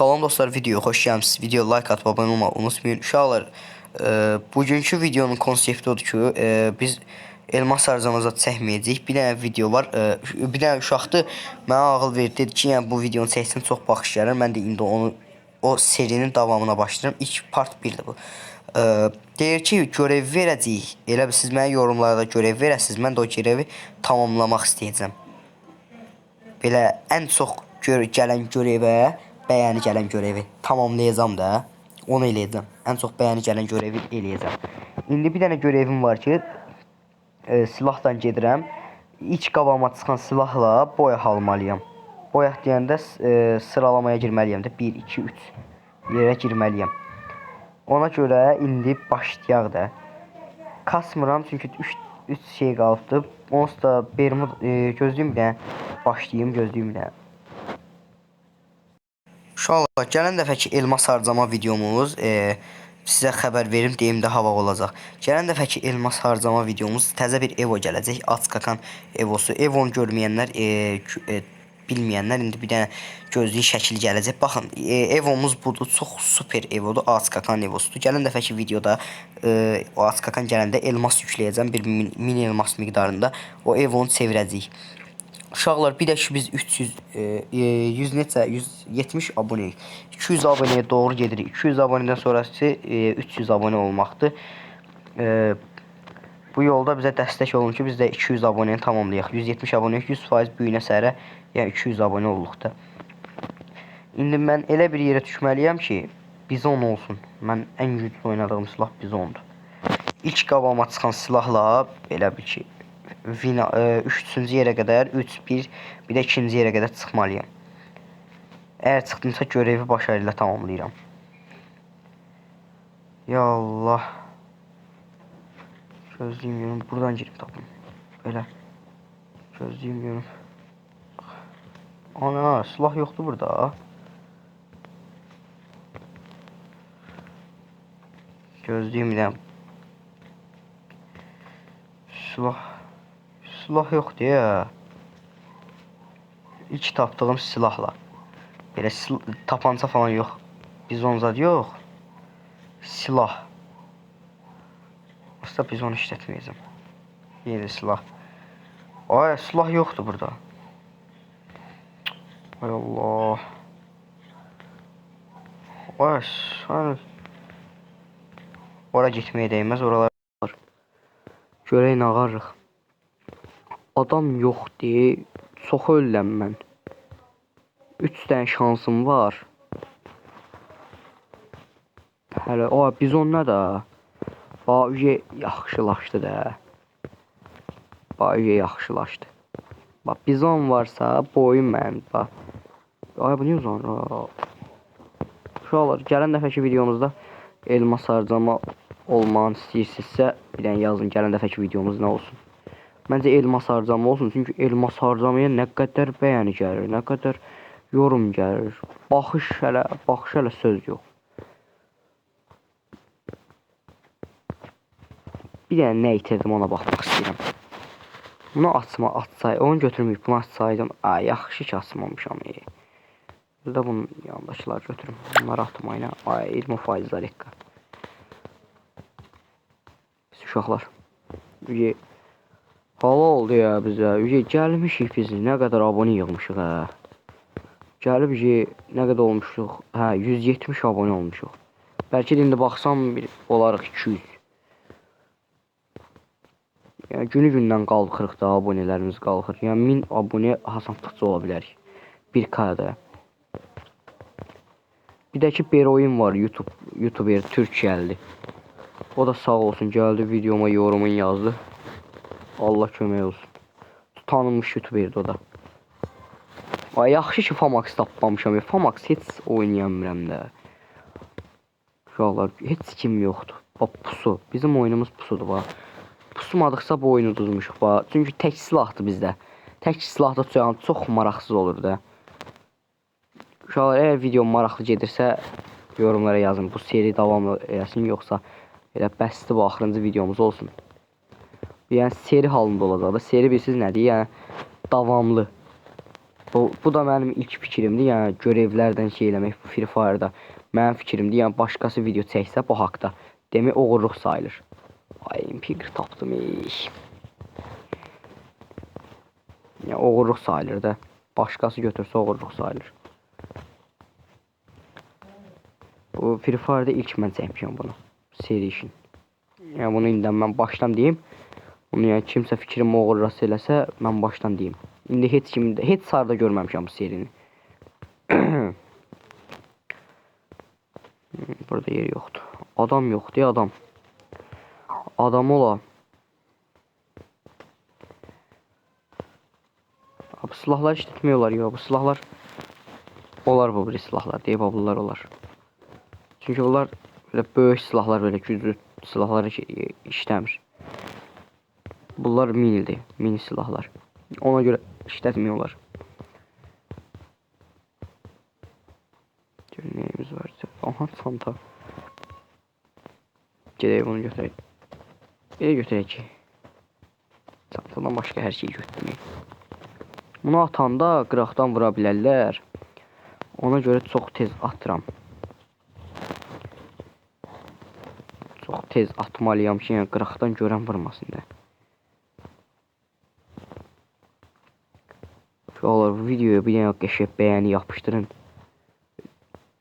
Salam dostlar, videoya xoş gəlmisiniz. Video like atıb abunə olmağı unutmayın. Uşaqlar, e, bugünkü videonun konsepti odur ki, e, biz elmas harcamıza çəkməyəcəyik. Bir dənə video var. E, bir dənə uşaqdır. Mənə ağıl verdi, dedi ki, bu videonu çəksən çox baxış gələr. Mən də indi onu o serinin davamına başlayıram. İlk part 1-dir bu. E, deyir ki, görev verəcəyik. Elə bil siz mənə yorumlarda görev verəsiniz. Mən də o görevi tamamlamaq istəyəcəm. Belə ən çox gör gələn görevə, bəyəni gələn görevi tamamlayacağam da. Onu eləyəcəm. Ən çox bəyəni gələn görevi eləyəcəm. İndi bir dənə görevim var ki, e, silahdan gedirəm. İlk qabağıma çıxan silahla boyaq almalıyam. Boyaq deyəndə e, sıralamaya girməliyəm də 1 2 3 yerə girməliyəm. Ona görə indi başlayaq da. Kasmıram çünki 3 3 şey qalıbdı. Onsuz da Bermud e, gözləyim bir dənə başlayayım, gözləyim Uşaqlar, gələn dəfəki elmas harcama videomuz e, sizə xəbər verim, deyim də hava olacaq. Gələn dəfəki elmas harcama videomuz təzə bir Evo gələcək. Açqakan Evosu. Evonu görməyənlər, e, e, bilməyənlər indi bir dənə gözlüyün şəkli gələcək. Baxın, e, Evomuz budur. Çox super Evodur. Açqakan Evosudur. Gələn dəfəki videoda e, o Açqakan gələndə elmas yükləyəcəm bir min, mini elmas miqdarında. O Evonu çevirəcəyik. Uşaqlar bir də ki biz 300 e, e, 100 neçə 170 abunəyik. 200 abunəyə doğru gedirik. 200 abunədən sonrası e, 300 abunə olmaqdır. E, bu yolda bizə dəstək olun ki biz də 200 abunəni tamamlayaq. 170 abunəyə 100% böyünə sərə yəni 200 abunə olduq da. İndi mən elə bir yerə düşməliyəm ki, bizon olsun. Mən ən güclü oynadığım silah bizondur. İlk qabağıma çıxan silahla belə bir ki Vina 3-cü yerə qədər 3 1 bir də 2-ci yerə qədər çıxmalıyam. Əgər çıxdımsa görevi başarılı ilə. Ya Allah. Gözlüyüm görüm. Buradan girib tapım. Belə. Gözlüyüm görüm. Ana, silah yoxdur burada. Gözlüyüm bir dənə. Silah silah yoxdur ya. İlk tapdığım silahla. Belə sil tapanca falan yox. Bizon zad yox. Silah. Aslında biz onu işlətməyəcəm. Yeni silah. Ay silah yoxdur burada. Ay Allah. Ay sən Ora getməyə dəyməz, oralar. Görək nə ağarıq. Adam yoxdur. Çox ölürəm mən. 3 dənə şansım var. Hələ o bizon nə də? Baüye yaxşılaşdı da. Baüye yaxşılaşdı. Bax bizon varsa boyum mən. Bax. Ay bu niyə uzanır? Uşaqlar, gələn dəfəki videomuzda elmas harcama olmağını istəyirsinizsə, bir dənə yazın gələn dəfəki videomuz nə olsun. Məncə elmas harcama olsun, çünki elmas harcamaya nə qədər bəyəni gəlir, nə qədər yorum gəlir. Baxış hələ, baxış hələ söz yox. Bir dənə nə itirdim ona baxmaq istəyirəm. Bunu açma, açsay, onu götürməyib, bunu açsaydım, ay yaxşı ki açmamışam. E. Bir də bunun yanındakıları götürüm. Bunları atmayla. Ay 20 faizlər ekka. Biz uşaqlar. Üye hala oldu ya bizə. Üye gəlmişik biz. Nə qədər abunə yığmışıq hə. Gəlib üye nə qədər olmuşuq? Hə 170 abunə olmuşuq. Bəlkə də indi baxsam bir olarıq 200. Yəni günü-gündən qalxırıq da abunələrimiz qalxır. Yəni 1000 abunə hasanlıqca ola bilərik. 1K-da. Bir də ki bir oyun var YouTube YouTuber Türkiyəli. O da sağ olsun gəldi videoma yorumun yazdı. Allah kömək olsun. Tanınmış YouTuberdir o da. Ay yaxşı ki Famax tapmamışam. Famax heç oynayamıram da. Uşaqlar heç kim yoxdur. Bax pusu. Bizim oyunumuz pusudur bax. Pusmadıqsa bu oyunu uduzmuşuq bax. Çünki tək silahdır bizdə. Tək silahda çox, çox maraqsız olur da. Uşaqlar əgər video maraqlı gedirsə yorumlara yazın. Bu seri davam eləsin yoxsa elə bəsdir bu axırıncı videomuz olsun. Yəni seri halında olacaq da. Seri bilirsiniz nədir? Yəni davamlı. Bu, bu da mənim ilk fikrimdir. Yəni görevlərdən şey eləmək Free Fire-da mənim fikrimdir. Yəni başqası video çəksə bu haqqda demək oğurluq sayılır. Ay Imperial tapdım. Ey. Yəni oğurluq sayılır da. Başqası götürsə oğurluq sayılır. Bu Free Fire-da ilk mən çəkmişəm bunu. Seri işin. Yəni bunu indi mən başdan deyim. Bunu yəni kimsə fikrim oğurlasa eləsə mən başdan deyim. İndi heç kim heç sarda görməmişəm bu serini. Burada yer yoxdur. Adam yoxdur, adam. Adam ola. Bu silahlar işlətmək olar ya. Bu silahlar olar bu bir silahlar. Deyib bunlar olar. Çünki bunlar belə böyük silahlar, belə güclü silahlar iş- işləmir. Bunlar minidir, mini silahlar. Ona olar. Görün nəyimiz var. Aha, çanta. Gedək bunu götürək. Də götürək ki. Çantadan başqa hər şeyi götürmək. Bunu atanda qıraqdan vura bilərlər. Ona görə çox tez atıram. Çox tez atmalıyam ki, yəni qıraqdan görən vurmasın da. Olur bu videoya bir dənə qəşəng bəyəni yapışdırın.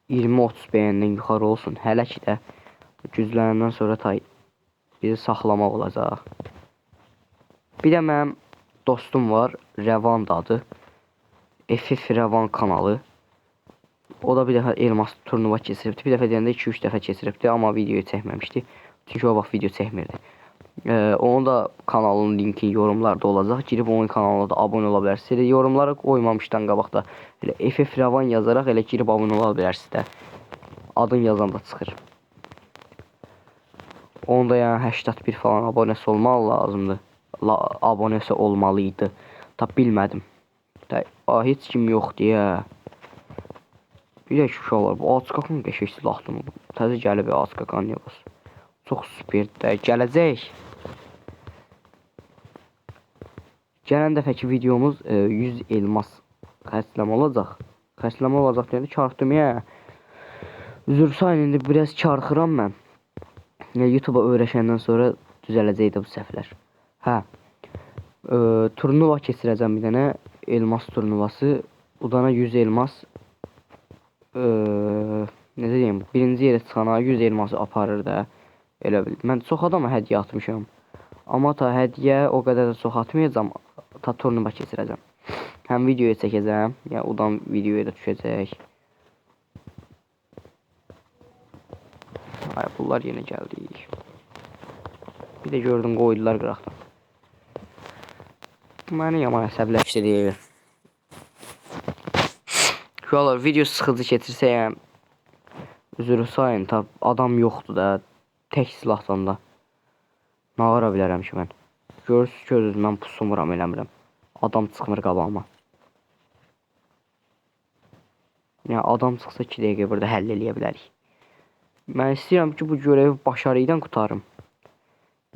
20-30 bəyəndən yuxarı olsun. Hələ ki də güclənəndən sonra tay bizi saxlamaq olacaq. Bir də mənim dostum var, Rəvan da adı. FF Rəvan kanalı. O da bir dəfə elmas turnuva keçiribdi. Bir dəfə deyəndə 2-3 dəfə keçiribdi, amma videoyu çəkməmişdi. Çünki o vaxt video çəkmirdi. Ee, onun da kanalının linki yorumlarda olacaq. Girib onun kanalına da abunə ola bilərsiniz. Elə yorumlara qoymamışdan qabaq da elə FF Ravan yazaraq elə girib abunə ola bilərsiniz də. Adın yazanda çıxır. Onda yəni 81 falan abunəsi olmaq lazımdır. La, abunəsi olmalıydı. Ta bilmədim. Da, a, heç kim yox deyə. Bir də ki uşaqlar bu Açqaqın qəşəng silahdır. Təzə gəlib Açqaqan yox. Çox superdir də. Gələcək. Gələn dəfəki videomuz e, 100 elmas xərcləmə olacaq. Xərcləmə olacaq deyəndə çarxdım ya. Üzr sayın indi biraz çarxıram mən. Ya YouTube-a öyrəşəndən sonra düzələcək də bu səhvlər. Hə. E, turnuva keçirəcəm bir dənə elmas turnuvası. Udana 100 elmas e, necə deyim, birinci yerə çıxana 100 elması aparır da. Elə bil. Mən çox adama hədiyyə atmışam. Amma ta hədiyyə o qədər də çox atmayacağam. Ta turnuva keçirəcəm. Həm videoya çəkəcəm, yəni odan videoya da düşəcək. Ay bunlar yenə gəldi. Bir də gördüm qoydular qıraqdan. Məni yaman əsəbləşdirir. Uşaqlar video sıxıcı keçirsə yəni üzr sayın, ta adam yoxdur da tək silahdan da. Nağara bilərəm ki mən. Görürsüz ki özünüz mən pusumuram eləmirəm. Adam çıxmır qabağıma. Yəni adam çıxsa 2 dəqiqə burada həll eləyə bilərik. Mən istəyirəm ki bu görevi başarı ilə qutarım.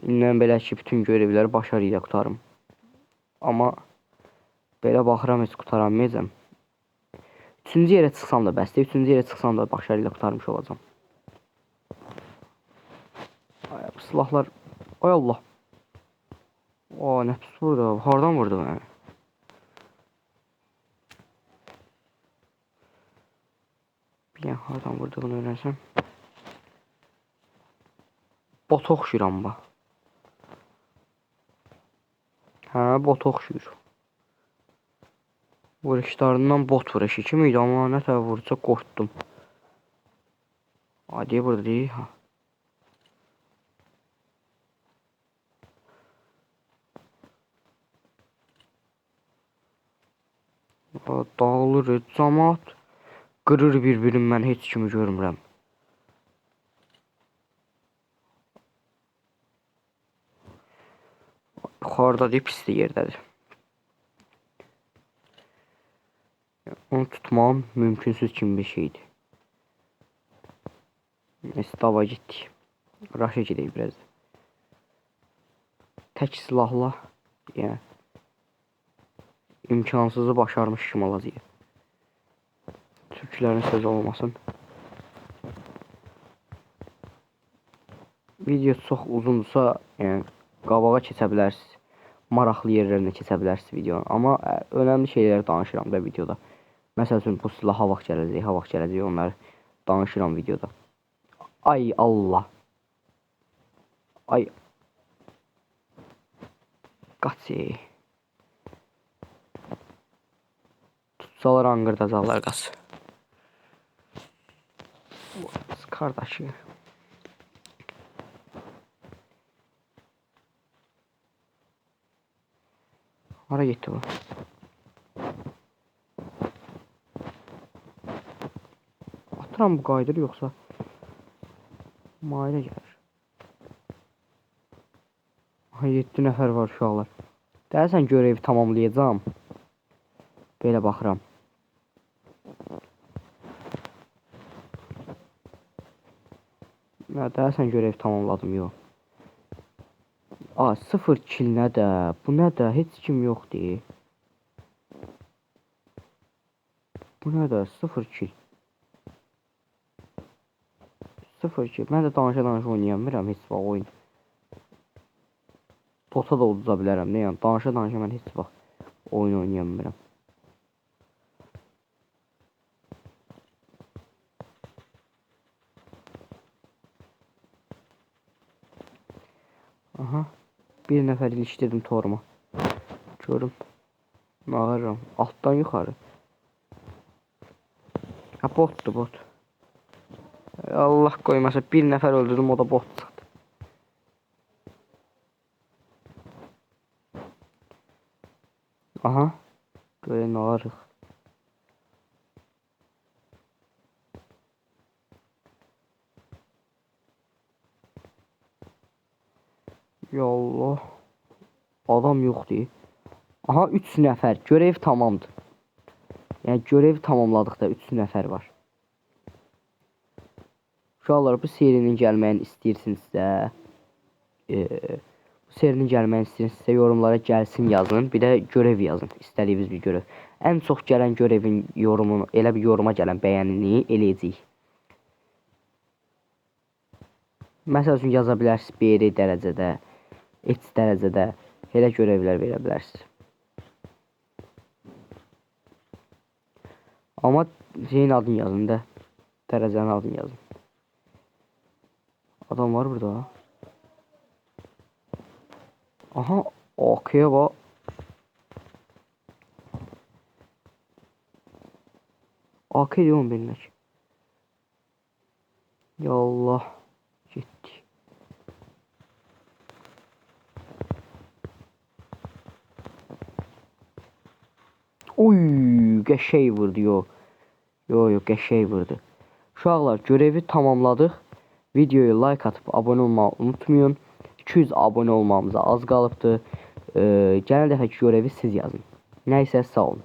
İndən belə ki bütün görevləri başarı ilə qutarım. Amma belə baxıram heç qutaramayacağam. Üçüncü yerə çıxsam da bəsdir. Üçüncü yerə çıxsam da başarı ilə qutarmış olacağam. Bu silahlar Ay Allah. Aa nə pis vurdu. Hardan vurdu məni? Bir yan hardan vurduğunu öyrənsəm. Bota oxşuyuram bax. Hə, bota oxşuyur. Vuruşlarından bot vuruşu kimi idi, amma nə tər vursa qorxdum. Hadi burada deyil. Ha. Dağılır cəmaat. Qırır bir-birini mən heç kimi görmürəm. Yuxarıda deyib pisli yerdədir. Onu tutmam mümkünsüz kimi bir şeydir. Dava getdik. Raşa gedək biraz. Tək silahla. Yəni imkansızı başarmış kimi olacaq. Türklərin sözü olmasın. Video çox uzundursa, yəni qabağa keçə bilərsiniz. Maraqlı yerlərinə keçə bilərsiniz videonun. Amma ə, önəmli danışıram da videoda. Məsəl üçün bu silaha vaxt gələcək, ha vaxt gələcək onları danışıram videoda. Ay Allah. Ay. Qaçı. Tutsalar anqırdacaqlar qaç. Kız Kardeşi. Hara getdi bu? Atıram bu qaydır yoxsa Mailə gəlir. Ha 7 nəfər var uşaqlar. Deyəsən görevi tamamlayacağam. Belə baxıram. Ya deyəsən görev tamamladım yox. A 0 kill nə də? Bu nə də? Heç kim yoxdur. Bu nə də? 0 kill. 0 kill. Mən də danışa danışa oynayamıram heç vaxt oyun. Bota da uduza bilərəm. Nə yəni danışa danışa mən heç vaxt oyun oynayamıram. Bir nəfər ilişdirdim toruma. Görüm. Mağaram. Altdan yuxarı. Ha botdur bot. Allah qoymasa bir nəfər öldürdüm o da bot çıxdı. Aha. Görən ağarıq. Ya Allah. Adam yoxdur. Aha 3 nəfər. Görev tamamdır. Yəni görev tamamladıqda 3 nəfər var. Uşaqlar bu serinin gəlməyini istəyirsinizsə, e, bu serinin gəlməyini istəyirsinizsə yorumlara gəlsin yazın. Bir də görev yazın. İstədiyiniz bir görev. Ən çox gələn görevin yorumunu, elə bir yoruma gələn bəyənini eləyəcəyik. Məsəl üçün yaza bilərsiniz BR dərəcədə, X dərəcədə elə görevlər verə bilərsiniz. Amma şeyin adını yazın da. Dərəcənin adını yazın. Adam var burada. Aha, AK'ya bak. AK diyorum bilmek. Ya Allah. Gitti. Oy, qəşəng vurdu yo. Yo yo, qəşəng vurdu. Uşaqlar, görevi tamamladıq. Videoya like atıb abunə olmağı unutmayın. 200 abunə olmamıza az qalıbdı. Ee, gələn dəfəki görevi siz yazın. Nəysə sağ olun.